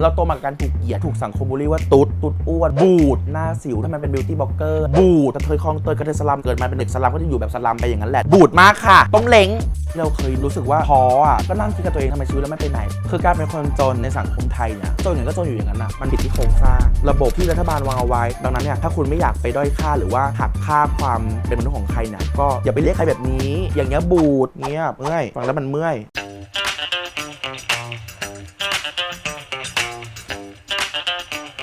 เราโตมากับการถูกเหยียด ถูกสังคมบูลลี่ว่าตุ๊ด ตุ๊ดอ้วน บูด หน้าสิวถ้ามันเป็นบิวตี้บล็อกเกอร์ บูดกระเทยคลองเตยกระเทยสลัม เกิดมาเป็นเด็กสลัมก็จะอยู่แบบสลัมไปอย่างนั้นแหละ บูดมากค่ะ ต้องเล้ง เราเคยรู้สึกว่าท้ออะ ก็นั่งคิดกับตัวเองทำไมชีวิตเราไม่ไปไหน คือการเป็นคนจนในสังคมไทยเนี่ย จนอย่างก็จนอยู่อย่างนั้นนะมันผิดที่โครงสร้าง ระบบที่รัฐบาลวางเอาไว้ ดังนั้นเนี่ย ถ้าคุณไม่อยากไปด้อยค่าหรือว่าหักค่าความเป็นมนุษย์ของใครเนี่ย ก็อย่าไปเรียกใครแบบนี้ อย่างเงี้ยบูดเงี้ยเมื่อยฟังแล้วมันเมื่อย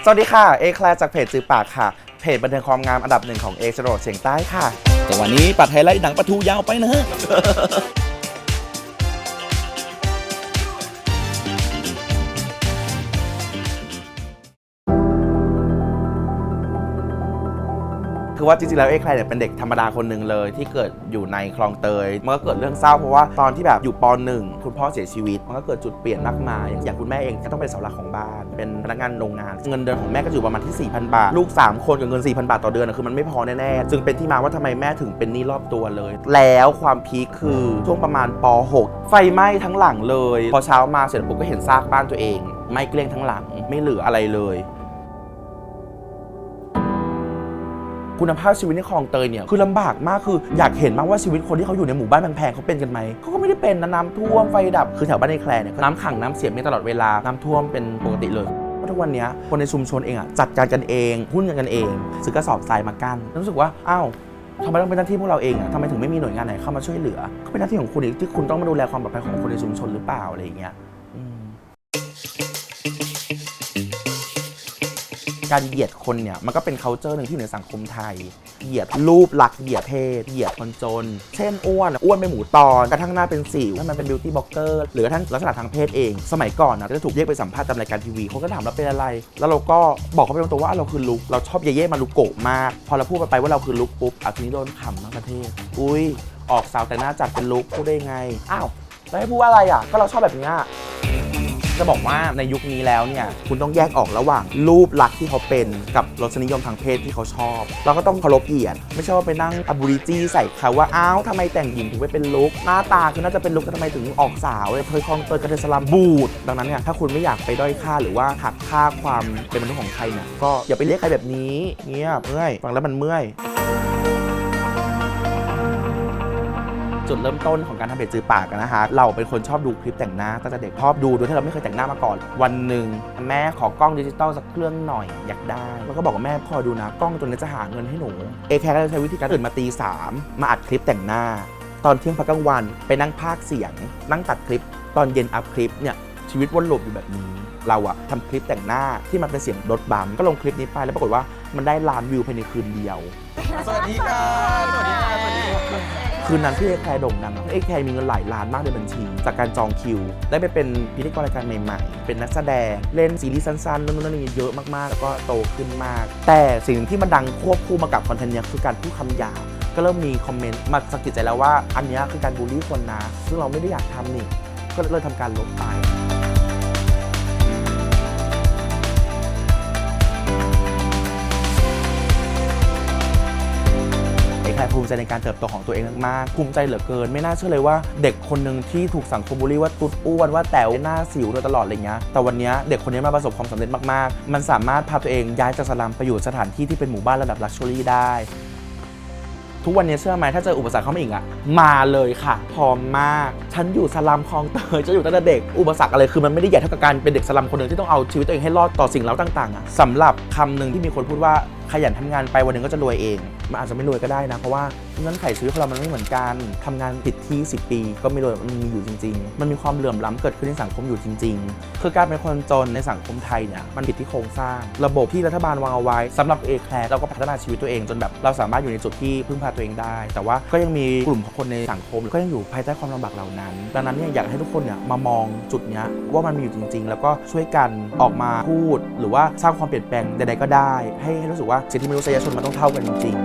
สวัสดีค่ะ เอแคลร์จากเพจจือปากค่ะ เพจบันเทิงความงามอันดับหนึ่งของเอชโรดเสียงใต้ค่ะ แต่วันนี้ปัดไฮไลท์หนังปลาทูยาวไปนะ คือว่าจริงๆแล้วเอแคลร์เนี่ยเป็นเด็กธรรมดาคนหนึ่งเลย ที่เกิดอยู่ในคลองเตยมันก็เกิดเรื่องเศร้าเพราะว่าตอนที่แบบอยู่ปหนึ่งคุณพ่อเสียชีวิต มันก็เกิดจุดเปลี่ยนมากมาย อย่างคุณแม่เองก็ต้องเป็นเสาหลักของบ้าน เป็นพนักงานโรงงาน เงินเดือนของแม่ก็อยู่ประมาณที่ 4,000 บาท ลูก 3 คนกับเงิน 4,000 บาทต่อเดือนนะคือมันไม่พอแน่ๆ จึงเป็นที่มาว่าทำไมแม่ถึงเป็นหนี้รอบตัวเลย แล้วความพีคคือช่วงประมาณป .6 ไฟไหม้ทั้งหลังเลย พอเช้ามาเสร็จปุ๊บก็เห็นซากบ้านตัวเองไหม้เกลี้ยงทั้งหลังไม่เหลืออะไรเลย คุณภาพชีวิตในคลองเตยเนี่ยคือลำบากมากคืออยากเห็นมากว่าชีวิตคนที่เขาอยู่ในหมู่บ้านแพงๆเขาเป็นกันไหมเขาก็ไม่ได้เป็นนะน้ำท่วมไฟดับคือแถวบ้านในแคลเนี่ยน้ำขังน้ำเสียมีตลอดเวลาน้ำท่วมเป็นปกติเลยเพราทุกวันนี้คนในชุมชนเองอะจัดการกันเองหุ้นกันเองซื้อกระสอบทรายมากั้นรู้สึกว่าอ้าวทำไมต้องเป็นหน้าที่พวกเราเองอะทำไมถึงไม่มีหน่วยงานไหนเข้ามาช่วยเหลือ ก็เป็นหน้าที่ของคุณอีกที่คุณต้องมาดูแลความปลอดภัยของคนในชุมชนหรือเปล่าอะไรอย่างเงี้ย การเหยียดคนเนี่ยมันก็เป็น c u เจอร์หนึ่งที่อยู่ในสังคมไทย เหยียดรูปลักษณ์เหยียดเพศ เหยียดคนจน เช่นอ้วนอ้วนเป็นหมูตอนกระทั่งหน้าเป็นสิวถ้ามันเป็นบิวตี้บล็อกเกอร์หรือกระทั่งลักษณะทางเพศเอง สมัยก่อนนะจะถูกเรียกไปสัมภาษณ์ตามรายการทีวีเขาก็ถามเราเป็นอะไร แล้วเราก็บอกเขาไปตรงๆว่าเราคือลุกเราชอบเย่ๆมาลุกโกะมาก พอเราพูดไปว่าเราคือลุกปุ๊บอาทีนี้โดนขำทั้งประเทศ อุ้ยออกสาวแต่หน้าจัดเป็นลุกพูดได้ไงอ้าวแล้วให้พูดว่าอะไรอะก็เราชอบแบบนี้ จะบอกว่าในยุคนี้แล้วเนี่ยคุณต้องแยกออกระหว่างรูปลักษณ์ที่เขาเป็นกับรสนิยมทางเพศที่เขาชอบ เราก็ต้องเคารพเกียรติไม่ใช่ว่าไปนั่งอบูริจีใส่เขาว่าอ้าวทำไมแต่งหญิงถึงไม่เป็นลุกหน้าตาคือน่าจะเป็นลุกแต่ทำไมถึงออกสาวเลยเคยคลองเตยกระเทยสลัมบูดดังนั้นเนี่ยถ้าคุณไม่อยากไปด้อยค่าหรือว่าหักค่าความเป็นมนุษย์ของใครเนี่ยก็อย่าไปเรียกใครแบบนี้เงี้ยเมื่อยฟังแล้วมันเมื่อย จุดเริ่มต้นของการทำเพจจือปากอะนะคะ เราเป็นคนชอบดูคลิปแต่งหน้าตั้งแต่เด็กชอบดูโดยที่เราไม่เคยแต่งหน้ามาก่อน วันหนึ่งแม่ขอกล้องดิจิตอลสักเครื่องหน่อยอยากได้แล้วก็บอกกับแม่พอดูนะกล้องตัวนี้จะหาเงินให้หนูเอแคร์ก็ใช้วิธีการตื่นมาตีสามมาอัดคลิปแต่งหน้า ตอนเที่ยงพักกลางวันไปนั่งพากย์เสียง นั่งตัดคลิป ตอนเย็นอัพคลิปเนี่ยชีวิตวนลูปอยู่แบบนี้ เราอะทำคลิปแต่งหน้าที่มันเป็นเสียงรถบัมก็ลงคลิปนี้ไปแล้วปรากฏว่ามันได้ล้านวิวภายในคืนเดียว สวัสดีค่ะ สวัสดีค่ะสวัสดีค่ะ คืนนั้นพี่เอกแคร์โด่งดังเอกแคร์มีเงินหลายล้านมากในบัญชี จากการจองคิว ได้ไปเป็นพิธีกรรายการใหม่ๆ เป็นนักแสดง เล่นซีรีส์สั้นๆนู่นนั่นนี่เยอะมากๆ แล้วก็โตขึ้นมาก แต่สิ่งที่มันดังควบคู่มากับคอนเทนต์นี้คือการพูดคำหยาบก็เริ่มมีคอมเมนต์มาสะกิดใจแล้วว่า อันนี้คือการบูลลี่คนนะ ซึ่งเราไม่ได้อยากทำนี่ก็เลยทำการลบไป ภูมิใจในการเติบโตของตัวเองมากๆภูมิใจเหลือเกิน ไม่น่าเชื่อเลยว่า เด็กคนหนึ่งที่ถูกสังคมบูลลี่ว่าตุ๊ดอ้วนว่าแต๋วหน้าสิวโดยตลอดอะไรเงี้ยแต่วันนี้เด็กคนนี้มาประสบความสำเร็จมากๆ มันสามารถพาตัวเองย้ายจากสลัมไปอยู่สถานที่ที่เป็นหมู่บ้านระดับลักชัวรี่ได้ทุกวันนี้เชื่อไหมถ้าเจออุปสรรคเข้ามาอีกอะมาเลยค่ะ พร้อมมาก ฉันอยู่สลัมคลองเตยจะอยู่ตั้งแต่เด็ก อุปสรรคอะไรคือมันไม่ได้ใหญ่เท่ากับการเป็นเด็กสลัมคนหนึ่งที่ต้องเอาชีวิตตัวเองให้รอดต่อสิ่งเร้าต่างๆอะสำหรับคำหนึ่งที่มีคนพูดว่า ขยันทำงานไปวันหนึ่งก็จะรวยเอง มันอาจจะไม่รวยก็ได้นะ เพราะว่าเงื่อนไขชีวิตของเรามันไม่เหมือนกันทำงานผิดที่ 10 ปี ก็ไม่รวยมันมีอยู่จริง ๆ มันมีความเหลื่อมล้ำเกิดขึ้นในสังคมอยู่จริง ๆ คือการเป็นคนจนในสังคมไทยเนี่ยมันผิดที่โครงสร้าง ระบบที่รัฐบาลวางเอาไว้สำหรับเอแคร์เราก็พัฒนาชีวิตตัวเองจนแบบเราสามารถอยู่ในจุดที่พึ่งพาตัวเองได้ แต่ว่าก็ยังมีกลุ่มของคนในสังคม ก็ยังอยู่ภายใต้ความลำบากเหล่านั้น ดังนั้นเนี่ยอยากให้ทุกคนเนี่ยมามองจุดเนี้ยว่ามันมีอยู่จริง ๆ แล้วก็ช่วยกันออกมาพูด หรือว่าสร้างความเปลี่ยนแปลงใดๆก็ได้ ให้ให้รู้สึกว่าสิทธิมนุษยชนมันต้องเท่ากันจริง